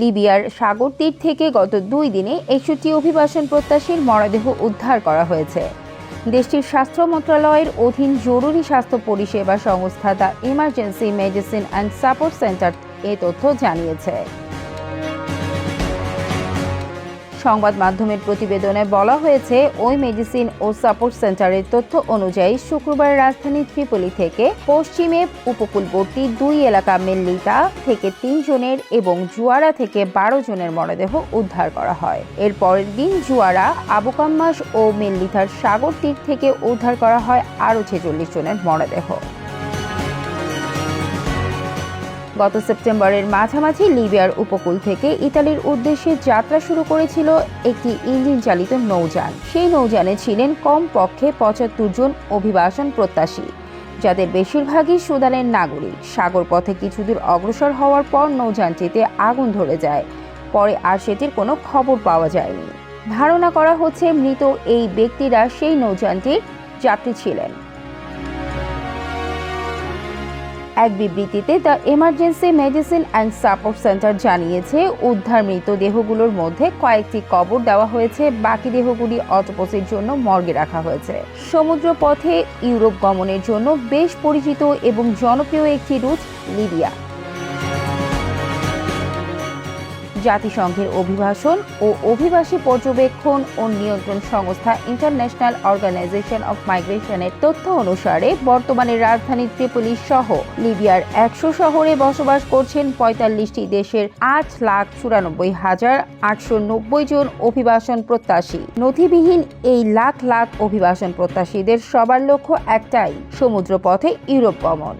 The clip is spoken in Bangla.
লিবিয়ার সাগর তীর থেকে গত দুই দিনে একষট্টি অভিবাসন প্রত্যাশীর মরদেহ উদ্ধার করা হয়েছে। দেশটির স্বাস্থ্য মন্ত্রণালয়ের অধীন জরুরি স্বাস্থ্য পরিষেবা সংস্থা the emergency medicine and support centre এ তথ্য জানিয়েছে। সংবাদ মাধ্যমের প্রতিবেদনে বলা হয়েছে, ওই মেডিসিন ও সাপোর্ট সেন্টারের তথ্য অনুযায়ী শুক্রবার রাজধানী ত্রিপলি থেকে পশ্চিমে উপকূলবর্তী দুই এলাকা মেল্লিতা থেকে তিনজনের এবং জুয়ারা থেকে বারো জনের মরদেহ উদ্ধার করা হয়। এর পরের দিন জুয়ারা আবুকাম্মাস ও মেল্লিথার সাগর তীর থেকে উদ্ধার করা হয় আরও ছেচল্লিশ জনের মরদেহ। গত সেপ্টেম্বরের মাঝামাঝি লিবিয়ার উপকূল থেকে ইতালির উদ্দেশ্যে যাত্রা শুরু করেছিল একটি ইঞ্জিন চালিত নৌযান। সেই নৌযানে ছিলেন কমপক্ষে পঁচাত্তর জন অভিবাসন প্রত্যাশী, যাদের বেশিরভাগই সুদানের নাগরিক। সাগর পথে কিছুদূর অগ্রসর হওয়ার পর নৌযানটিতে আগুন ধরে যায়। পরে আর সেটির কোনো খবর পাওয়া যায়নি। ধারণা করা হচ্ছে মৃত এই ব্যক্তিরা সেই নৌযানটির যাত্রী ছিলেন। এক বিবৃতিতে the emergency medicine and support centre জানিয়েছে, উদ্ধার মৃতদেহগুলোর মধ্যে কয়েকটি কবর দেওয়া হয়েছে, বাকি দেহগুলি অটোপসির জন্য মর্গে রাখা হয়েছে। সমুদ্র পথে ইউরোপ গমনের জন্য বেশ পরিচিত এবং জনপ্রিয় একটি রুট, লিবিয়া। জাতিসংঘের অভিবাসন ও অভিবাসী পর্যবেক্ষণ ও নিয়ন্ত্রণ সংস্থা ইন্টারন্যাশনাল অর্গানাইজেশন অফ মাইগ্রেশনের তথ্য অনুসারে, বর্তমানে রাজধানী ত্রিপলি সহ লিবিয়ার একশো শহরে বসবাস করছেন পঁয়তাল্লিশটি দেশের আট লাখ চুরানব্বই হাজার আটশো নব্বই জন অভিবাসন প্রত্যাশী। নথিবিহীন এই লাখ লাখ অভিবাসন প্রত্যাশীদের সবার লক্ষ্য একটাই, সমুদ্রপথে ইউরোপ গমন।